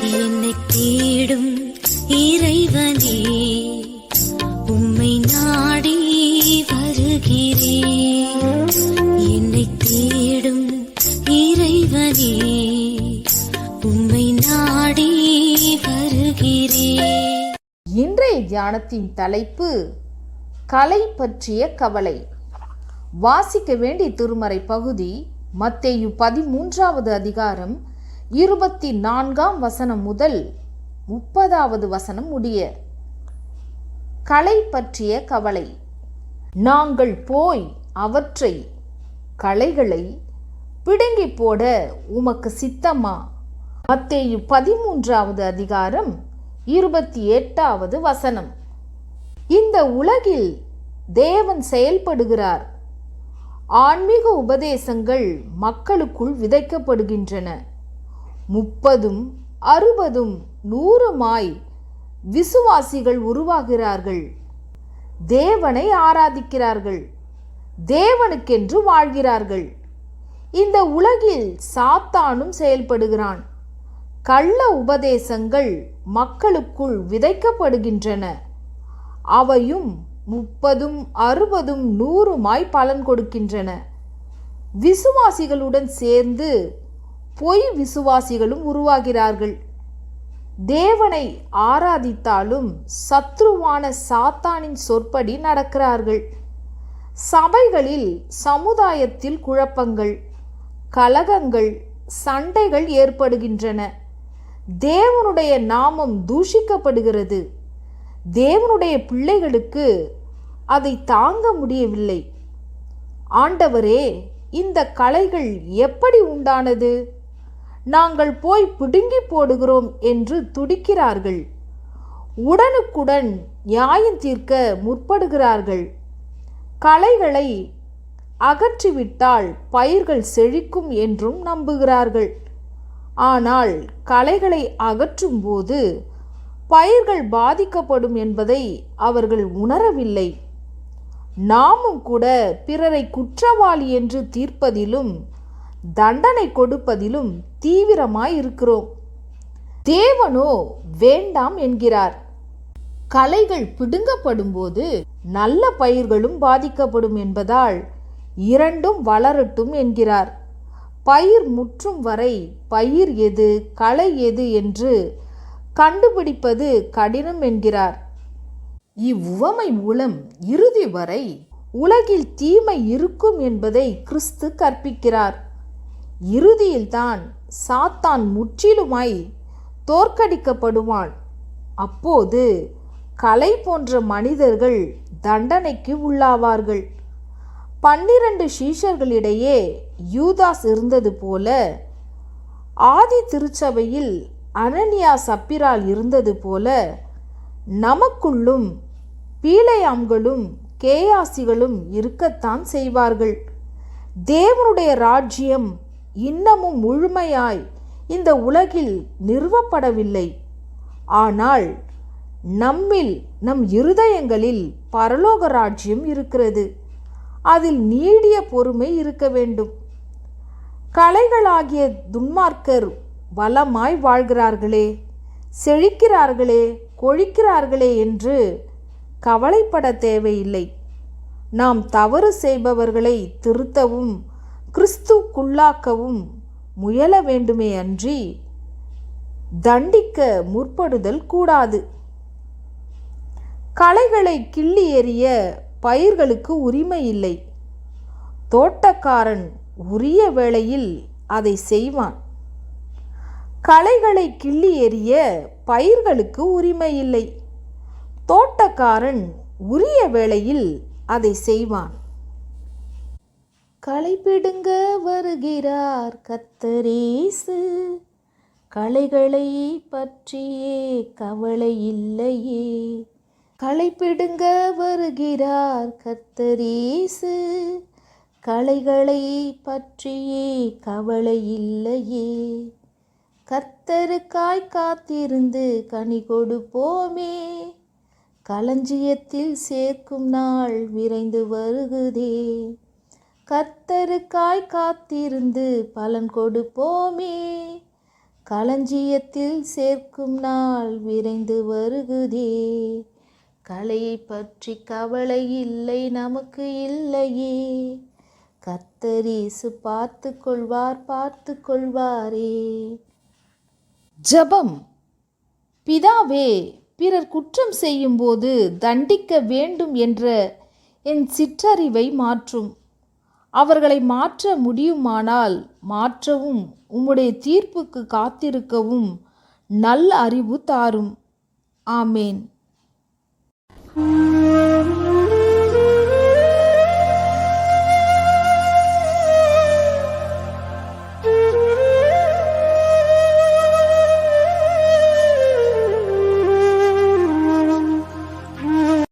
என்னை தேடும் இறைவனே உம்மை நாடி வருகிறேன். என்னை தேடும் இறைவனே உம்மை நாடி வருகிறேன். இன்றைய தியானத்தின் தலைப்பு கலை பற்றிய கவலை. வாசிக்க வேண்டிய திருமறை பகுதி மத்தேயு பதிமூன்றாவது அதிகாரம் இருபத்தி நான்காம் வசனம் முதல் முப்பதாவது வசனம் முடிய கலை பற்றிய கவலை. நாங்கள் போய் அவற்றை களைகளை பிடுங்கி போட உமக்கு சித்தமா? மத்தேயு பதிமூன்றாவது அதிகாரம் இருபத்தி எட்டாவது வசனம். இந்த உலகில் தேவன் செயல்படுகிறார். ஆன்மீக உபதேசங்கள் மக்களுக்குள் விதைக்கப்படுகின்றன. முப்பதும் அறுபதும் நூறுமாய் விசுவாசிகள் உருவாகிறார்கள். தேவனை ஆராதிக்கிறார்கள். தேவனுக்கென்று வாழ்கிறார்கள். இந்த உலகில் சாத்தானும் செயல்படுகிறான். கள்ள உபதேசங்கள் மக்களுக்குள் விதைக்கப்படுகின்றன. அவையும் முப்பதும் அறுபதும் நூறுமாய் பலன் கொடுக்கின்றன. விசுவாசிகளுடன் சேர்ந்து பொய் விசுவாசிகளும் உருவாகிறார்கள். தேவனை ஆராதித்தாலும் சத்ருவான சாத்தானின் சொற்படி நடக்கிறார்கள். சபைகளில் சமுதாயத்தில் குழப்பங்கள் கலகங்கள் சண்டைகள் ஏற்படுகின்றன. தேவனுடைய நாமம் தூஷிக்கப்படுகிறது. தேவனுடைய பிள்ளைகளுக்கு அதை தாங்க முடியவில்லை. ஆண்டவரே இந்த கலைகள் எப்படி உண்டானது? நாங்கள் போய் பிடுங்கி போடுகிறோம் என்று துடிக்கிறார்கள். உடனுக்குடன் நியாயம் தீர்க்க முற்படுகிறார்கள். களைகளை அகற்றிவிட்டால் பயிர்கள் செழிக்கும் என்றும் நம்புகிறார்கள். ஆனால் களைகளை அகற்றும்போது பயிர்கள் பாதிக்கப்படும் என்பதை அவர்கள் உணரவில்லை. நாமும் கூட பிறரை குற்றவாளி என்று தீர்ப்பதிலும் தண்டனை கொடுப்பதிலும் தீவிரமாய் இருக்கிறோம். தேவனோ வேண்டாம் என்கிறார். களைகள் பிடுங்கப்படும்போது நல்ல பயிர்களும் பாதிக்கப்படும் என்பதால் இரண்டும் வளரட்டும் என்கிறார். பயிர் முற்றும் வரை பயிர் எது களை எது என்று கண்டுபிடிப்பது கடினம் என்கிறார். இவ்வுவமை மூலம் இறுதி வரை உலகில் தீமை இருக்கும் என்பதை கிறிஸ்து கற்பிக்கிறார். இறுதியில்தான் சாத்தான் முற்றிலுமாய் தோற்கடிக்கப்படுவான் அப்போது கலை போன்ற மனிதர்கள் தண்டனைக்கு உள்ளாவார்கள். பன்னிரண்டு சீஷர்களிடையே யூதாஸ் இருந்தது போல ஆதி திருச்சபையில் அனனியா சப்பிரால் இருந்தது போல நமக்குள்ளும் பீலையாம்களும் கேயாசிகளும் இருக்கத்தான் செய்வார்கள். தேவனுடைய ராஜ்யம் இன்னமும் முழுமையாய் இந்த உலகில் நிறுவப்படவில்லை. ஆனால் நம்மில் நம் இருதயங்களில் பரலோக ராஜ்யம் இருக்கிறது. அதில் நீடிய பொறுமை இருக்க வேண்டும். கலைகளாகிய துன்மார்க்கர் வளமாய் வாழ்கிறார்களே செழிக்கிறார்களே கொழிக்கிறார்களே என்று கவலைப்பட தேவையில்லை. நாம் தவறு செய்பவர்களை திருத்தவும் கிறிஸ்துக்குள்ளாக்கவும் முயல வேண்டுமே அன்றி தண்டிக்க முற்படுதல் கூடாது. களைகளை கிள்ளி எறிய பயிர்களுக்கு உரிமை இல்லை. தோட்டக்காரன் உரிய வேளையில் அதை செய்வான். களைகளை கிள்ளி எறிய பயிர்களுக்கு உரிமை இல்லை. தோட்டக்காரன் உரிய வேளையில் அதை செய்வான். களைப்பிடுங்க வருகிறார் கத்தரேசு களைகளை பற்றியே கவலை இல்லையே. களைப்பிடுங்க வருகிறார் கத்தரேசு களைகளை பற்றியே கவலை இல்லையே. கத்தருக்காய் காத்திருந்து கனி கொடுப்போமே. களஞ்சியத்தில் சேர்க்கும் நாள் விரைந்து வருகுதே. கத்தருக்காய் காத்திருந்து பலன் கொடுப்போமே. களஞ்சியத்தில் சேர்க்கும் நாள் விரைந்து வருகுதே. கலையை பற்றி கவலை இல்லை நமக்கு இல்லையே. கத்தரிசு பார்த்து கொள்வார் பார்த்து கொள்வாரே. ஜபம். பிதாவே பிறர் குற்றம் செய்யும்போது தண்டிக்க வேண்டும் என்ற என் சிற்றறிவை மாற்றும். அவர்களை மாற்ற முடியுமானால் மாற்றவும் உம்முடைய தீர்ப்புக்கு காத்திருக்கவும் நல்ல அறிவு தாரும். ஆமேன்.